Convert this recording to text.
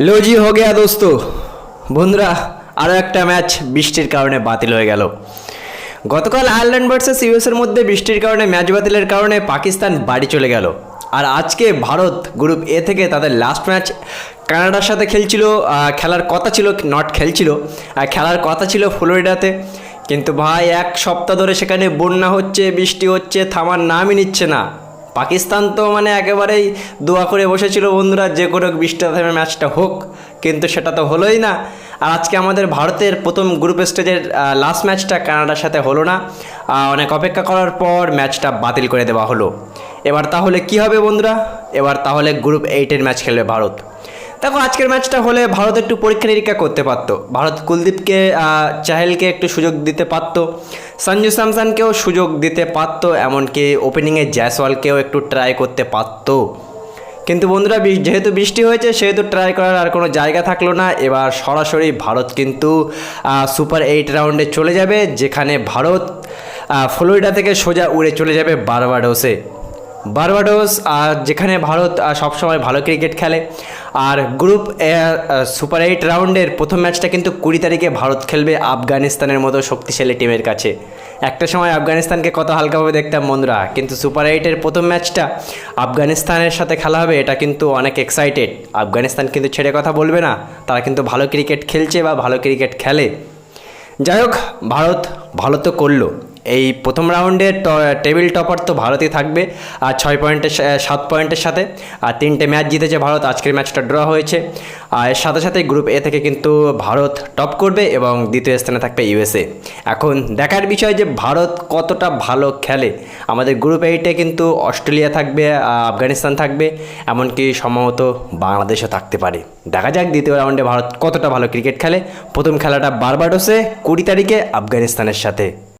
लो जी हो गया दोस्तों বন্ধুরা আরও একটা ম্যাচ বৃষ্টির কারণে বাতিল হয়ে গেল গতকাল আয়ারল্যান্ড ভার্সেস ইউএসের মধ্যে বৃষ্টির কারণে ম্যাচ বাতিলের কারণে পাকিস্তান বাড়ি চলে গেল আর আজকে ভারত গ্রুপ এ থেকে তাদের লাস্ট ম্যাচ কানাডার সাথে খেলছিল আহ, খেলার কথা ছিল নট খেলছিল আর খেলার কথা ছিল ফ্লোরিডাতে কিন্তু ভাই এক সপ্তাহ ধরে সেখানে বন্যা হচ্ছে বৃষ্টি হচ্ছে থামার নামই নিচ্ছে না পাকিস্তান তো মানে একেবারেই দোয়া করে বসেছিল বন্ধুরা, যে করে হোক থেমে ম্যাচটা হোক, কিন্তু সেটা তো হলোই না। আর আজকে আমাদের ভারতের প্রথম গ্রুপ স্টেজের লাস্ট ম্যাচটা কানাডার সাথে হলো না। অনেক অপেক্ষা করার পর ম্যাচটা বাতিল করে দেওয়া হলো। এবার তাহলে কি হবে বন্ধুরা? এবার তাহলে গ্রুপ এইটের ম্যাচ খেলবে ভারত। দেখো, আজকের ম্যাচটা হলে ভারত একটু পরীক্ষা নিরীক্ষা করতে পারতো। ভারত কুলদীপকে চাহেলকে একটু সুযোগ দিতে পারতো। সঞ্জু স্যামসনকেও সুযোগ দিতে পারতো, এমনকি ওপেনিংয়ে জ্যাসওয়ালকেও একটু ট্রাই করতে পারতো। কিন্তু বন্ধুরা যেহেতু বৃষ্টি হয়েছে, সেহেতু ট্রাই করার আর কোনো জায়গা থাকল না। এবার সরাসরি ভারত কিন্তু সুপার এইট রাউন্ডে চলে যাবে, যেখানে ভারত ফ্লোরিডা থেকে সোজা উড়ে চলে যাবে বারবাডোসে বারবাডোস যেখানে ভারত সবসময় ভালো ক্রিকেট খেলে। আর গ্রুপ সুপার এইট রাউন্ডের প্রথম ম্যাচটা কিন্তু কুড়ি তারিখে ভারত খেলবে আফগানিস্তানের মতো শক্তিশালী টিমের কাছে। একটা সময় আফগানিস্তানকে কত হালকাভাবে দেখতাম বন্ধুরা, কিন্তু সুপার এইটের প্রথম ম্যাচটা আফগানিস্তানের সাথে খেলা হবে, এটা কিন্তু অনেক এক্সাইটেড আফগানিস্তান কিন্তু ছেড়ে কথা বলবে না, তারা কিন্তু ভালো ক্রিকেট খেলছে বা ভালো ক্রিকেট খেলে। যাই হোক, ভারত ভালো তো করল। এই প্রথম রাউন্ডে টেবিল টপার তো ভারতই থাকবে, আর ছয় পয়েন্টের সাত পয়েন্টের সাথে, আর তিনটে ম্যাচ জিতেছে ভারত, আজকের ম্যাচটা ড্র হয়েছে। আর এর সাথে সাথে গ্রুপ এ থেকে কিন্তু ভারত টপ করবে এবং দ্বিতীয় স্থানে থাকবে ইউএসএ। এখন দেখার বিষয় যে ভারত কতটা ভালো খেলে। আমাদের গ্রুপ এইটে কিন্তু অস্ট্রেলিয়া থাকবে আফগানিস্তান থাকবে, এমনকি সম্ভবত বাংলাদেশও থাকতে পারে। দেখা যাক দ্বিতীয় রাউন্ডে ভারত কতটা ভালো ক্রিকেট খেলে। প্রথম খেলাটা বারবাডোসে, কুড়ি তারিখে আফগানিস্তানের সাথে।